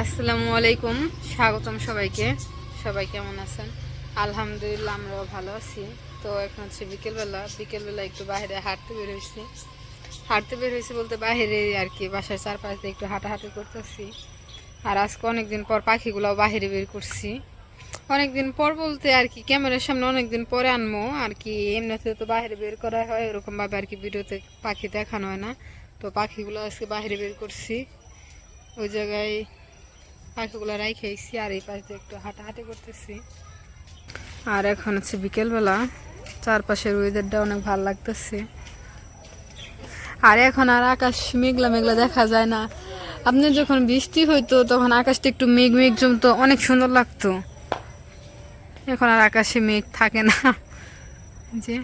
আসসালামু আলাইকুম, স্বাগতম সবাইকে। সবাই কেমন আছেন? আলহামদুলিল্লাহ, আমরাও ভালো আছি। তো এখন হচ্ছে বিকেলবেলা। বিকেলবেলা একটু বাইরে হাঁটতে বের হয়েছি। হাঁটতে বের হয়েছি বলতে বাইরে আর কি, বাসার চারপাশ দিয়ে একটু হাঁটাহাঁটি করতেছি। আর আজকে অনেকদিন পর পাখিগুলো বাইরে বের করছি। অনেকদিন পর বলতে আর কি, ক্যামেরার সামনে অনেকদিন পরে আনব আর কি, এমনিতে তো বাইরে বের করা হয় এরকমভাবে আর কি ভিডিওতে পাখি দেখানো হয় না। তো পাখিগুলো আজকে বাইরে বের করছি। ওই জায়গায় পাখিগুলো রাইখেছি আর এই পাশে একটু হাঁটাহাঁটি করতেছি। আর এখন হচ্ছে বিকেলবেলা, চারপাশের ওয়েদারটা অনেক ভালো লাগতেছে। আর এখন আর আকাশ মেঘলা মেঘলা দেখা যায় না। আপনি যখন বৃষ্টি হইতো, তখন আকাশটা একটু মেঘ মেঘ জমতো, অনেক সুন্দর লাগতো। এখন আর আকাশে মেঘ থাকে না। যে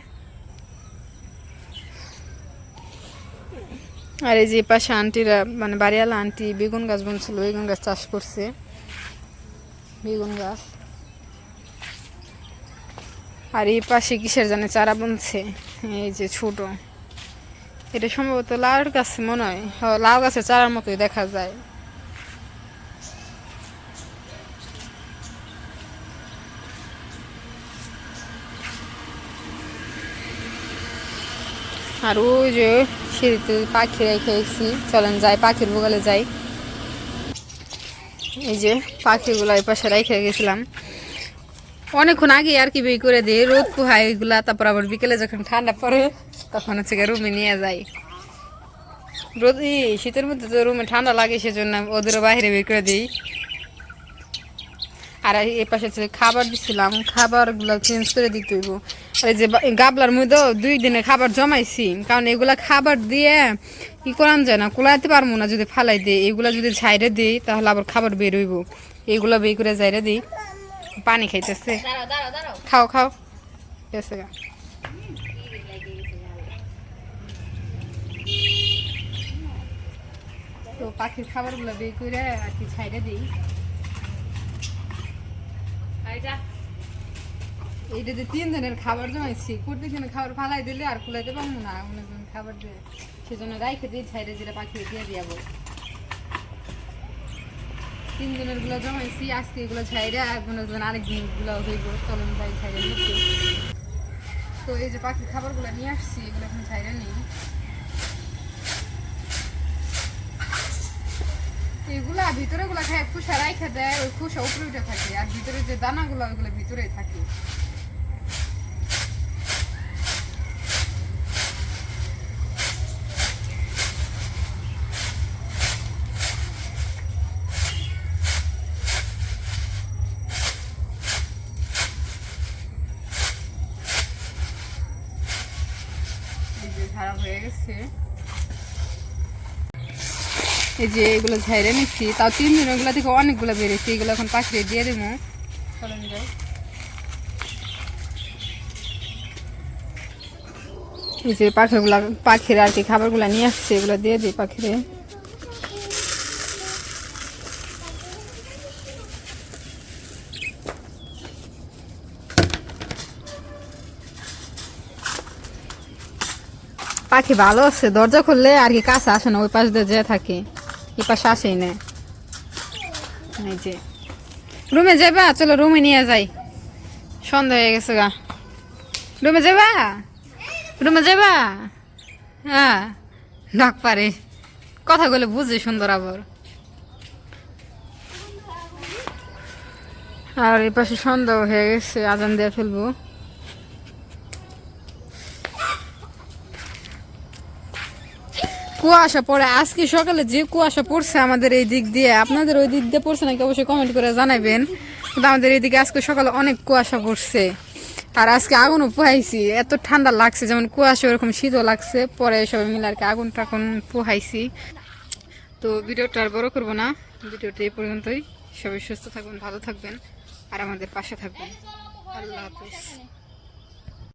আর এই যে পাশে আন্টিরা মানে বাড়িওয়ালা আন্টি বেগুন গাছ বুনছিল, বেগুন গাছ চাষ করছে। বেগুন গাছ। আর এই পাশে কিসের জানে চারা বুনছে, এই যে ছোট। এটা সম্ভবত লাউ গাছ মনে হয়। লাউ গাছের চারার মতোই দেখা যায়। আর ওই যে সিঁড়িতে পাখি রেখে এসেছি চলেন যাই, পাখির বগলে যাই। এই যে পাখিগুলো এই পাশে রেখে গেছিলাম। অনেকক্ষণ আগে আর কি বের করে দিই, রোদ পোহায় এগুলা তারপর আবার বিকেলে যখন ঠান্ডা পড়ে, তখন হচ্ছে রুমে নিয়ে যাই। রোদ শীতের মধ্যে তো রুমে ঠান্ডা লাগে, সেজন্য ওদেরও বাইরে বের করে দিই। আর এই পাশে খাবার দিছিলাম খাবারগুলো চেঞ্জ করে দিতে হইব। আর যে গাবলার মধ্যে দুই দিনে খাবার জমাইছি কারণ এগুলা খাবার দিয়ে কি করান যায় না কুলাইতে পারব না যদি ফালাই দিই। এগুলা যদি ঝাইরে দিই তাহলে আবার খাবার বের হইব। এইগুলা বের করে যাইরে দিই। পানি খাইতেছে। খাও খাও। গেছে গা। তো পাখির খাবারগুলো বের করে আর কি ছাইড়ে দিই। এইটা যে তিন দিনের খাবার জমাইছি প্রত্যেকদিন খাবার ফালাই দিলে আর কুলাইতে পারব না অনেকজন খাবার দিয়ে। সেজন্য রাইখে দিই ছাইড়ে যেটা পাখি দিয়ে দিয়াবো তিন দিনেরগুলো জমাইছি, আজকে এগুলো ছাইড়ে আর মনে করেন আরেক দিনগুলো হইব যাই ছাইড়ে নিচ্ছি তো এই যে পাখির খাবারগুলো নিয়ে আসছি, এগুলো এখন ছাইড়ে নেই। এগুলা ভিতরে গুলা খায় খুশা রাইখা দেয়, ওই খুশা উপরে উঠে থাকে। আর ভিতরে যে দানাগুলো, ওইগুলো ভিতরেই থাকে। ঝাড়া হয়ে গেছে। এই যে এগুলো ঝাইরে নিচ্ছি, তাও তিন দিন ওগুলো থেকে অনেকগুলো বেড়েছে এগুলো এখন পাখিরে দিয়ে দেবো। এই যে পাখিগুলা পাখির আর কি খাবারগুলো নিয়ে আসছে, এগুলো দিয়ে দিই পাখিরে। পাখি ভালো আছে, দরজা খুললে আর কি কাছে আসে না, ওই পাশ দিয়ে যে থাকে। এই পাশে আসেই না। যে। রুমে যাবা চলো, রুমে নিয়ে যাই। সন্ধ্যা হয়ে গেছে গা। রুমে যাবা রুমে যাবা হ্যাঁ। ডাক পারে। কথাগুলো বুঝে সুন্দর আবার। আর এই পাশে সন্ধ্যা হয়ে গেছে, আজান দিয়ে ফেলব। কুয়াশা পড়ে। আজকে সকালে যে কুয়াশা পড়ছে আমাদের এই দিক দিয়ে, আপনাদের ওই দিক দিয়ে পড়ছে নাকি অবশ্যই কমেন্ট করে জানাবেন। কিন্তু আমাদের এইদিকে আজকে সকালে অনেক কুয়াশা পড়ছে। আর আজকে আগুনও পোহাইছি। এত ঠান্ডা লাগছে, যেমন কুয়াশা ওরকম শীতও লাগছে। পরে সবাই মিলে আর কি আগুন টাগুন পোহাইছি। তো ভিডিওটা আর বড় করব না। ভিডিওটা এই পর্যন্তই। সবাই সুস্থ থাকবেন, ভালো থাকবেন, আর আমাদের পাশে থাকবেন। আল্লাহ হাফিজ।